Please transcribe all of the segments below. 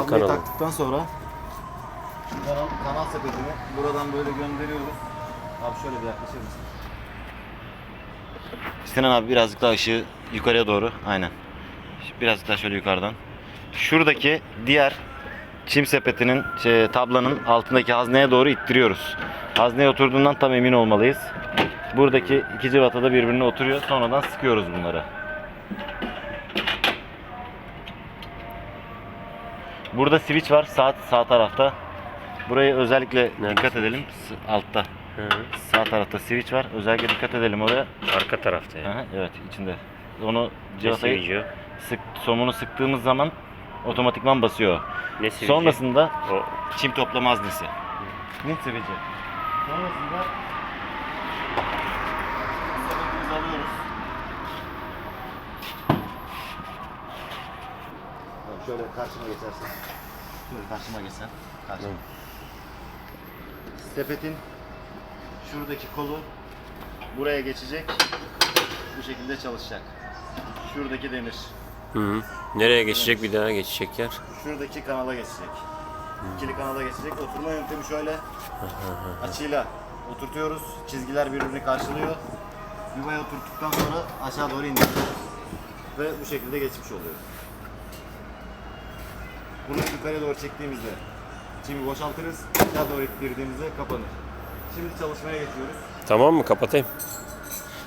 Kabloyu kanalı. taktıktan sonra kanal, kanal sepetini buradan böyle gönderiyoruz. Abi şöyle bir yaklaşır mısın? Sinan abi birazcık daha ışığı yukarıya doğru. Aynen. Birazcık daha şöyle yukarıdan. Şuradaki diğer çim sepetinin şey, tablanın altındaki hazneye doğru ittiriyoruz. Hazneye oturduğundan tam emin olmalıyız. Buradaki iki cıvata da birbirine oturuyor. Sonradan sıkıyoruz bunları. Burada switch var sağ sağ tarafta. Burayı özellikle dikkat edelim. Altta. Hı. Sağ tarafta switch var. Özellikle dikkat edelim oraya. Arka tarafta yani. Aha, evet içinde. Onu sivici sık somunu sıktığımız zaman otomatikman basıyor. Ne sivici? Sonrasında O çim toplama haznesi. Ne sivici? Sonrasında Şöyle karşıma geçersin. Şöyle karşıma geçsen. Karşıma. Sepetin şuradaki kolu buraya geçecek. Bu şekilde çalışacak. Şuradaki demir. Hı -hı. Nereye geçecek bir daha geçecek yer. Şuradaki kanala geçecek. İkili kanala geçecek. Oturma yöntemi şöyle. Açıyla oturtuyoruz. Çizgiler birbirini karşılıyor. Yuvaya oturttuktan sonra aşağı doğru indiriyoruz. Ve bu şekilde geçmiş oluyor. Bunu yukarı doğru çektiğimizde çimi boşaltırız. Aşağı doğru ittirdiğimizde kapanır. Şimdi çalışmaya geçiyoruz. Tamam mı? Kapatayım.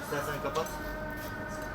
İstersen kapat.